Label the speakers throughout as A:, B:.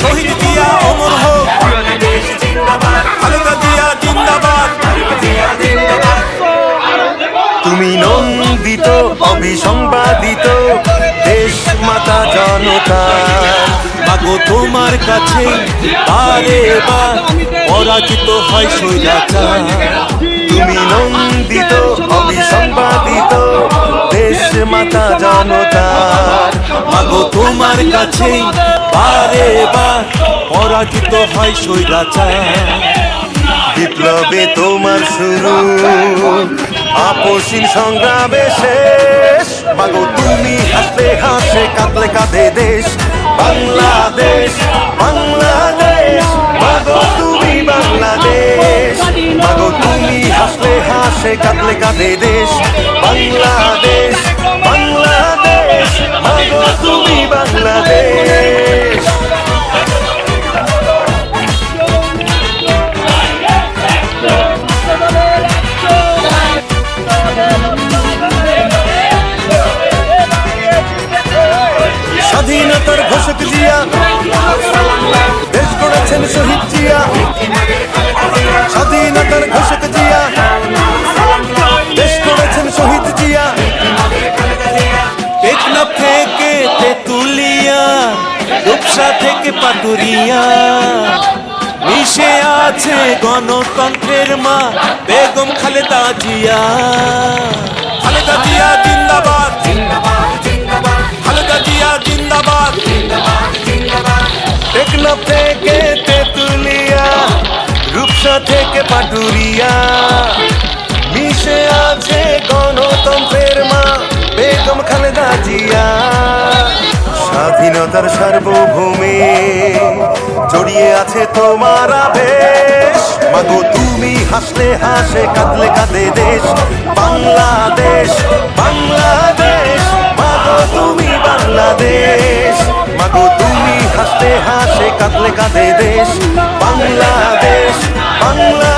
A: শহীদ জিয়া, অমর হোক। খালেদা জিয়া, জিন্দাবাদ। তুমি নন্দিত, অবিসংবাদিত। দেশ মাতা জনতা। মাগো তোমার কাছে বারে বার পরাজিত হয় স্বৈরাচার। তুমি নন্দিত, অবিসংবাদিত। দেশ মাতা জনতার মাগো তোমার কাছে বারে বার পরাজিত হয় স্বৈরাচার। বিপ্লবে তোমার শুরু। আপসীন সংগ্রামে শেষ। মাগো তুমি হাসলে হাসে কাঁদলে কাঁদে দেশ। বাংলাদেশ বাংলাদেশ। মাগো তুমি বাংলাদেশ। মাগো তুমি হাসলে হাসে কাঁদলে কাঁদে দেশ। স্বাধীনতার ঘোষক জিয়া। দেশ গড়েছেন শহীদ জিয়া। স্বাধীনতার ঘোষক জিয়া। দেশ গড়েছেন শহীদ জিয়া। টেকনাফ থেকে তেতুলিয়া রূপসা থেকে পাটুরিয়া মিশে আছে গণতন্ত্রের মা বেগম খালেদা জিয়া। স্বাধীনতার সার্বভৌমে জড়িয়ে আছে তোমার আবেশ। মাগো, তুমি হাসলে হাসে, কাঁদলে কাঁদে দেশ। বাংলাদেশ বাংলাদেশ, মাগো, তুমি বাংলাদেশ। মাগো, তুমি হাসলে হাসে, কাঁদলে কাঁদে দেশ। বাংলাদেশ বাংলাদেশ।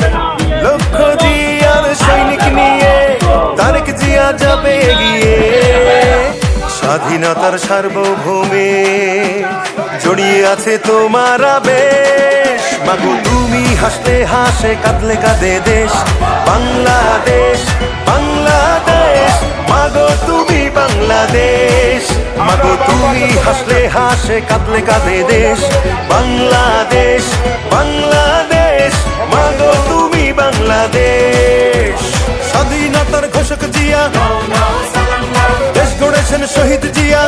A: স্বাধীনতার সার্বভৌমে জড়িয়ে আছে তোমার আবেশ। মাগো তুমি হাসলে হাসে, কাঁদলে কাঁদে দেশ। বাংলাদেশ বাংলাদেশ, মাগো, তুমি বাংলাদেশ। মাগো, তুমি হাসলে হাসে, কাঁদলে কাঁদে দেশ। বাংলাদেশ বাংলাদেশ, মাগো, তুমি বাংলাদেশ। স্বাধীনতার ঘোষক জিয়া শহীদ জিয়া।